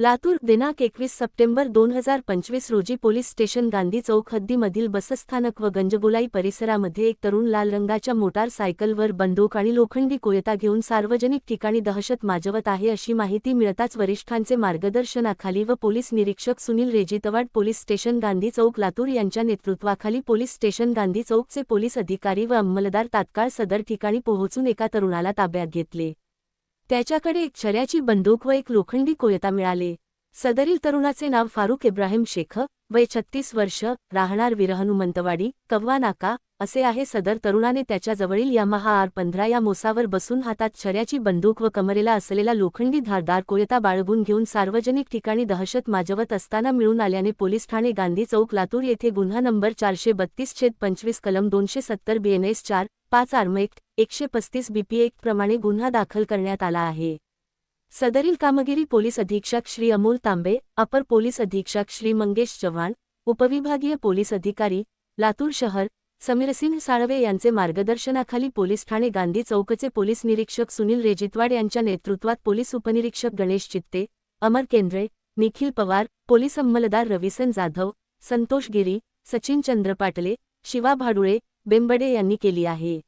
लातूर दिनांक एकवीस सप्टेंबर दोन हजार पंचवीस रोजी पोलीस स्टेशन गांधी चौक हद्दीमधील बसस्थानक व गंजगोलाई परिसरामध्ये एक तरुण लाल रंगाच्या मोटार सायकलवर बंदूक आणि लोखंडी कोयता घेऊन सार्वजनिक ठिकाणी दहशत माजवत आहे अशी माहिती मिळताच वरिष्ठांचे मार्गदर्शनाखाली व पोलीस निरीक्षक सुनील रेजितवाड पोलीस स्टेशन गांधी चौक लातूर यांच्या नेतृत्वाखाली पोलीस स्टेशन गांधी चौकचे पोलीस अधिकारी व अंमलदार तात्काळ सदर ठिकाणी पोहोचून एका तरुणाला ताब्यात घेतले. त्याच्याकडे एक छऱ्याची बंदूक व एक लोखंडी कोयता मिळाले. सदरील तरुणाचे नाव फारुख इब्राहिम शेख वय छत्तीस वर्ष राहणार विरहनुमंतवाडी कव्वा नाका असे आहे सदर तरुणाने त्याच्याजवळील यामाहा आर पंधरा या मोसावर बसून हातात छऱ्याची बंदूक व कमरेला असलेला लोखंडी धारदार कोयता बाळगून घेऊन सार्वजनिक ठिकाणी दहशत माजवत असताना मिळून आल्याने पोलीस ठाणे गांधी चौक लातूर येथे गुन्हा नंबर चारशे बत्तीस छेद पंचवीस कलम दोनशे सत्तर बीएनएस चार पाच आर्मेक्ट एकशे पस्तीस बीपी एक प्रमाणे गुन्हा दाखल करण्यात आला आहे. सदरील कामगिरी पोलीस अधीक्षक श्री अमोल तांबे अपर पोलीस अधीक्षक श्री मंगेश चव्हाण उपविभागीय पोलीस अधिकारी लातूर शहर समीरसिंह साळवे यांचे मार्गदर्शनाखाली पोलीस ठाणे गांधी चौकचे पोलीस निरीक्षक सुनील रेजितवाड यांच्या नेतृत्वात पोलीस उपनिरीक्षक गणेश चित्ते अमर केंद्रे निखिल पवार पोलीस अंमलदार रविसन जाधव संतोष गिरी सचिन चंद्र पाटले शिवा भाडुळे बेंबडे यांनी केली आहे.